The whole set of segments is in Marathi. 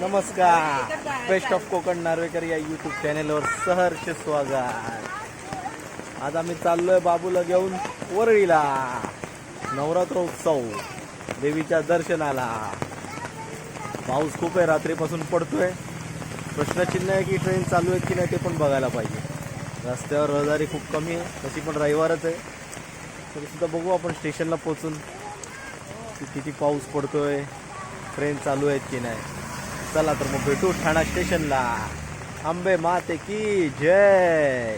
नमस्कार. बेस्ट ऑफ कोकण नार्वेकर या यूट्यूब चॅनेलवर सहर्ष स्वागत. आज आम्ही चाललोय बाबूला घेऊन वरळीला. नवरात्रोत्सव देवीच्या दर्शनाला. पाऊस खूप आहे रात्रीपासून पडतोय. प्रश्नचिन्ह आहे की ट्रेन चालू आहे की नाही ते पण बघायला पाहिजे. रस्त्यावर रहदारी खूप कमी आहे तशी पण रविवारच आहे. तरी सुद्धा बघू आपण स्टेशनला पोचून किती पाऊस पडतोय ट्रेन चालू आहेत की नाही. चला तर मग भेटू ठाणा स्टेशनला. आंबे माते की जय.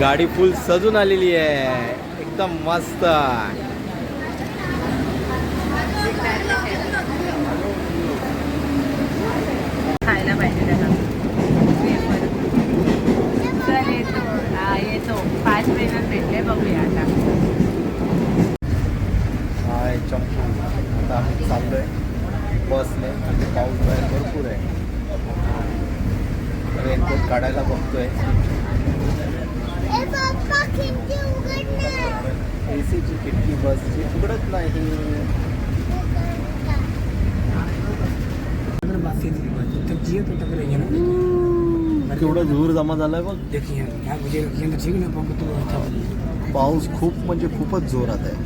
गाडी फुल सजून आलेली आहे. एकदम मस्त. खायला पाहिजे त्याला. येतो. येतो. पाच महिन्यात भेटले बघूया आता हाय चंपू आता आम्ही चाललोय बसने म्हणजे पाऊस बाहेर भरपूर आहे रेनकोट काढायला बघतोय ए सीची खिडकी बसची उघडत नाही अगर बात सीधी बात है, तब जिए तो ना केवढं धूर जमा झालाय बघ. देखिए यहाँ मुझे रखिए तो ठीक ना पंप तो अच्छा पाऊस खूप म्हणजे खूपच जोरात आहे.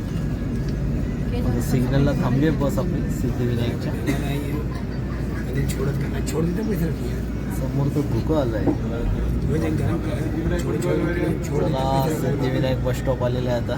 आता सिग्नलला थांबली बस आपली सिद्धिविनायकच्या छोड़त छोड़ देते पैसे समोर तर धुकं आलंय. सिद्धिविनायक बस स्टॉप आलेला आहे आता.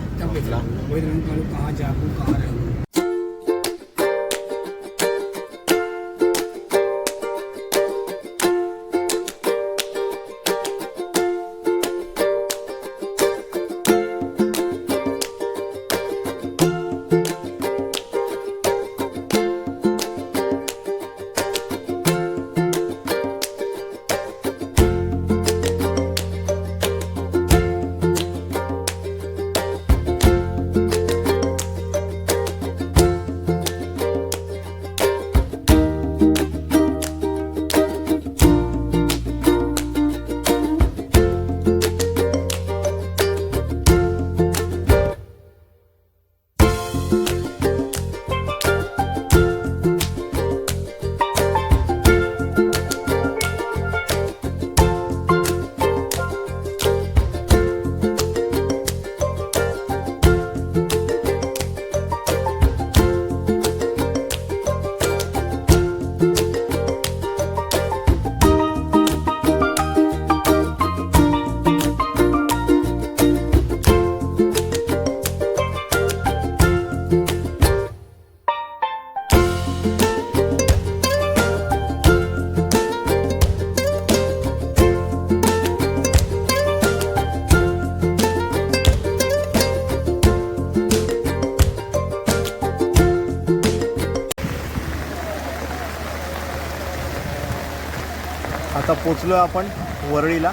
आता पोचलो आपण वरळीला.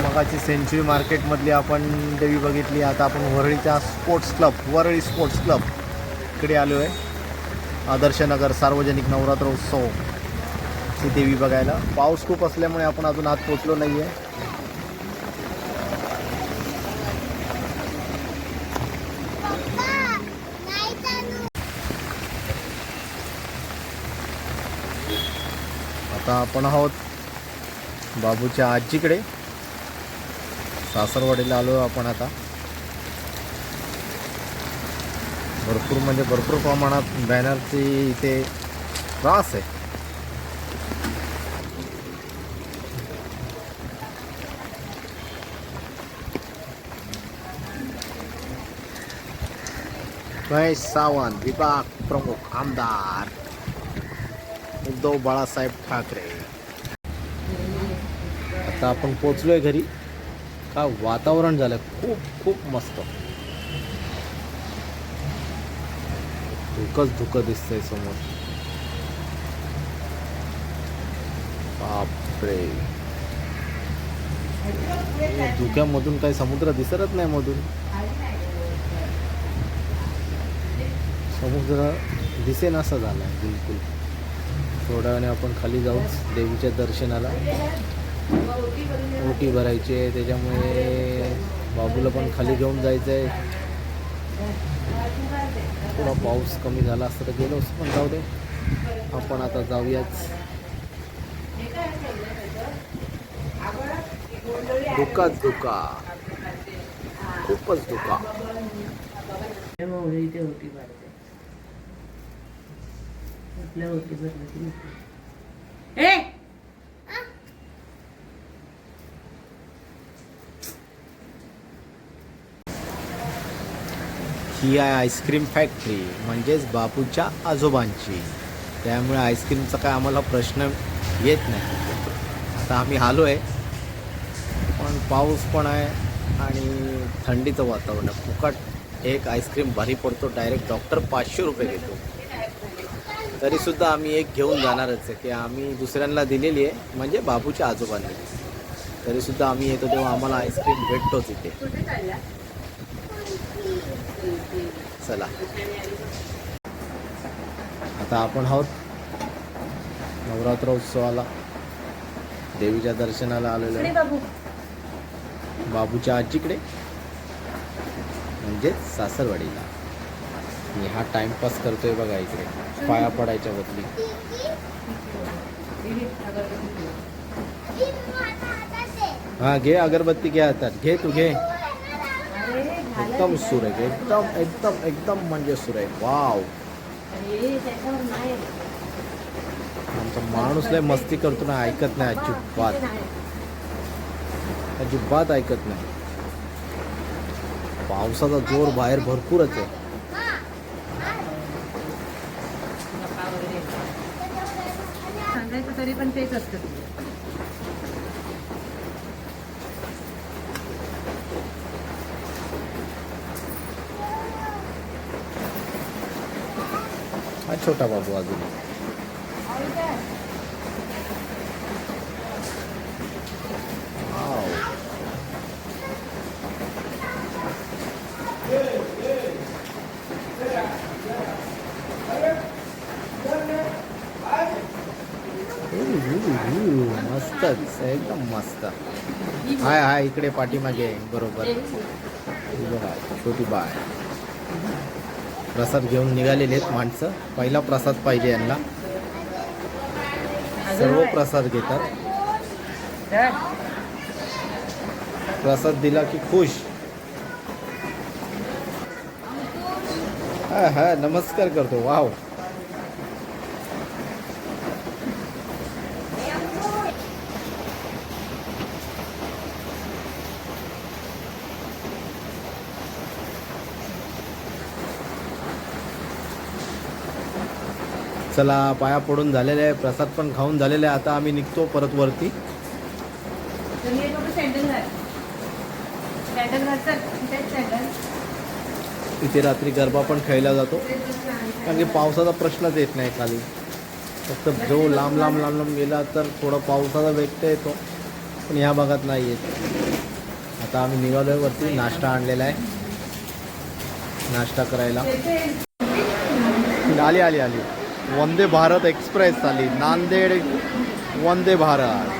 मगाची सेंचुरी मार्केटमधली आपण देवी बघितली. आता आपण वरळीच्या sports club Worli sports club इकडे आलो आहे आदर्शनगर सार्वजनिक नवरात्र उत्सव ही देवी बघायला. पाऊस खूप असल्यामुळे आपण अजून आत पोचलो नाही आहे आता आपण आहोत बाबूच्या आजीकडे. सासरवाडीला आलो आपण आता. भरपूर म्हणजे भरपूर प्रमाणात बॅनरची इथे त्रास आहे. महेश सावंत विभाग प्रमुख आमदार. उद्धव बाळासाहेब ठाकरे. आता आपण पोचलोय घरी. का वातावरण झालं खूप खूप मस्त. धुकच धुकं दिसतंय समोर. बापरे. धुक्यामधून काही समुद्र दिसतच नाही मधून. समुद्र दिसेन असं झालाय बिलकुल. थोड्या वेळाने आपण खाली जाऊच देवीच्या दर्शनाला. ओटी भरायची आहे त्याच्यामुळे बाबूला पण खाली घेऊन जायचं आहे थोडा पाऊस कमी झाला असतं तर गेलो पण जाऊ दे. आपण आता जाऊयाच. धोकाच धुका. खूपच धुका. मोहरी इथे होती भरते आपल्या. ए! ही आहे आईस्क्रीम फॅक्टरी म्हणजेच बापूच्या आजोबांची. त्यामुळे आईस्क्रीमचा काय आम्हाला प्रश्न येत नाही. आता आम्ही आलो आहे पण पाऊस पण आहे आणि थंडीचं वातावरण आहे. फुकट एक आईस्क्रीम भारी पडतो डायरेक्ट डॉक्टर पाचशे रुपये घेतो. तरीसुद्धा आम्ही एक घेऊन जाणारच आहे की आम्ही दुसऱ्यांना दिलेली आहे म्हणजे बाबूच्या आजोबांनी. तरीसुद्धा आम्ही येतो तेव्हा आम्हाला आईस्क्रीम भेटतोच इथे. चला. आता आपण आहोत नवरात्र उत्सवाला. देवीच्या दर्शनाला आलेलो बाबूच्या आजीकडे म्हणजेच सासरवाडीला. मी हा टाइमपास करतोय बघा इकडे. पाया पडायच्या बदली हा घे अगरबत्ती घे हातात घे तू घे. एकदम सुर आहे एकदम एकदम एकदम म्हणजे सुर आहे. वाव. आमचा माणूस लय मस्ती करतो ना ऐकत नाही अजिबात. अजिबात ऐकत नाही. पावसाचा जोर बाहेर भरपूरच आहे. तरी पण तेच असतं. हा छोटा बाबू अजून वाव. हु, हु, हु, मस्तच एकदम मस्त. हाय हाय इकडे पाठीमागे बरोबर. बघा छोटी बाय प्रसाद घेऊन निघालेले आहेत माणसं. पहिला प्रसाद पाहिजे यांना. सर्व प्रसाद घेतात. प्रसाद दिला की खुश. हा हा नमस्कार करतो. वाव. चला पाया पडून झालेले आहे प्रसाद पण खाऊन झालेले आहे. आता आम्ही निघतो परत वरती. इथे रात्री गरबा पण खेळला जातो. कारण की पावसाचा प्रश्नच येत नाही खाली. फक्त जो लांब लांब लांब लांब गेला तर थोडं पावसाचा व्यक्त येतो. पण ह्या भागात नाही येत. आता आम्ही निघालो आहे वरती. नाश्ता आणलेला आहे. नाश्ता करायला. आली आली आली. वंदे भारत एक्सप्रेस आली नांदेड वंदे भारत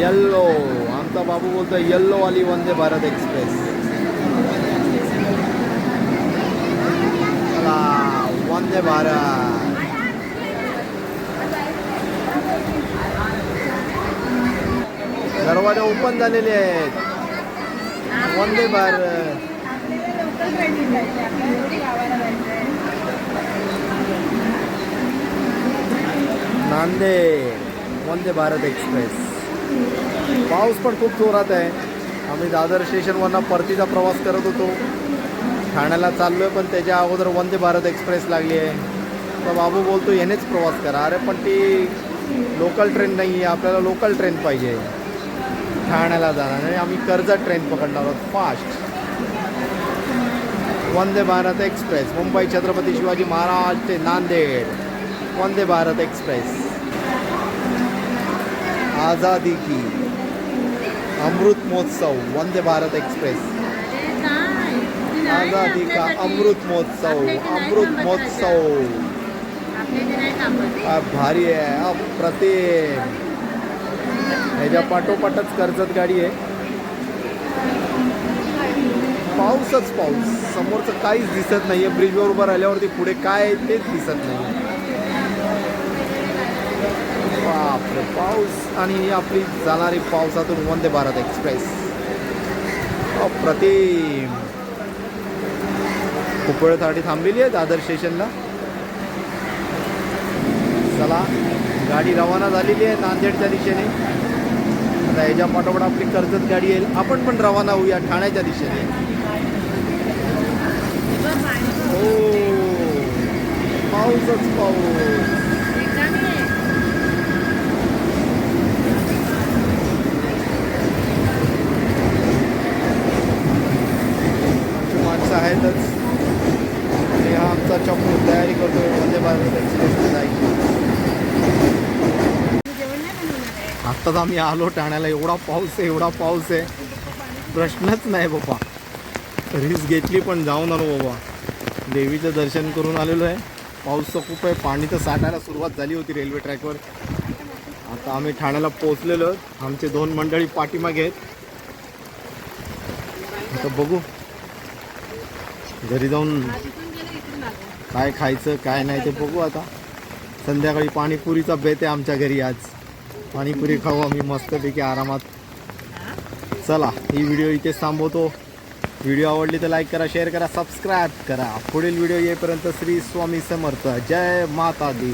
येल्लो आमचा बाबू बोलतो येल्लो वाली वंदे भारत एक्सप्रेस चला वंदे भारत दरवाजे ओपन झालेले आहेत वंदे भारत. नांदेड वंदे भारत एक्सप्रेस. पाऊस पण खूप जोरात आहे. आम्ही दादर स्टेशनवरनं परतीचा प्रवास करत होतो. ठाण्याला चाललो आहे पण त्याच्या अगोदर वंदे भारत एक्सप्रेस लागली आहे. तर बाबू बोलतो यानेच प्रवास करा. अरे पण ती लोकल ट्रेन नाही आहे आपल्याला लोकल ट्रेन पाहिजे. ठाण्याला जाणार आणि आम्ही कर्जत ट्रेन पकडणार आहोत. फास्ट वंदे भारत एक्सप्रेस मुंबई छत्रपती शिवाजी महाराज ते नांदेड. वंदे भारत एक्सप्रेस आज़ादी की अमृत महोत्सव. वंदे भारत एक्सप्रेस आज़ादी का अमृत महोत्सव. अमृत महोत्सव. भारी आहे अप्रतिम ह्याच्या पाठोपाठच कर्जत गाडी आहे. पाऊसच पाऊस. समोरचं काहीच दिसत नाहीये. ब्रिजवर उभं राहिल्यावरती पुढे काय आहे तेच दिसत नाही बापरे पाऊस आणि आपली जाणारी पावसातून वंदे भारत एक्सप्रेस. अप्रतिम. खूप थांबलेली आहे दादर स्टेशनला. चला. गाडी रवाना झालेली आहे नांदेडच्या दिशेने. आता याच्या पाठोपाठ आपली कर्जत गाडी येईल. आपण पण रवाना होऊया ठाण्याच्या दिशेने. हो. पाऊसच पाऊस आमची माणसं आहेतच आणि हा आमचा चप्पू तयारी करतो वंदे भारत एक्सप्रेसला जायची आत्ताच आम्ही आलो ठाण्याला. एवढा पाऊस आहे एवढा पाऊस आहे. प्रश्नच नाही बाबा. रिस्क घेतली पण जाऊन आलो बाबा. देवीचं दर्शन करून आलेलो आहे. पाऊस तर खूप आहे. पाणी तर साठायला सुरुवात झाली होती रेल्वे ट्रॅकवर. आता आम्ही ठाण्याला पोहोचलेलो. आमचे दोन मंडळी पाठीमागे आहेत. आता बघू. घरी जाऊन काय खायचं काय नाही ते बघू आता. संध्याकाळी पाणीपुरीचा बेत आहे आमच्या घरी आज. पाणीपुरी खाऊ आम्ही मस्तपैकी आरामात. चला ही व्हिडिओ इथेच थांबवतो. व्हिडिओ आवडली तर लाईक करा शेअर करा सबस्क्राईब करा. पुढील व्हिडिओ येईपर्यंत श्री स्वामी समर्थ. जय माता दी.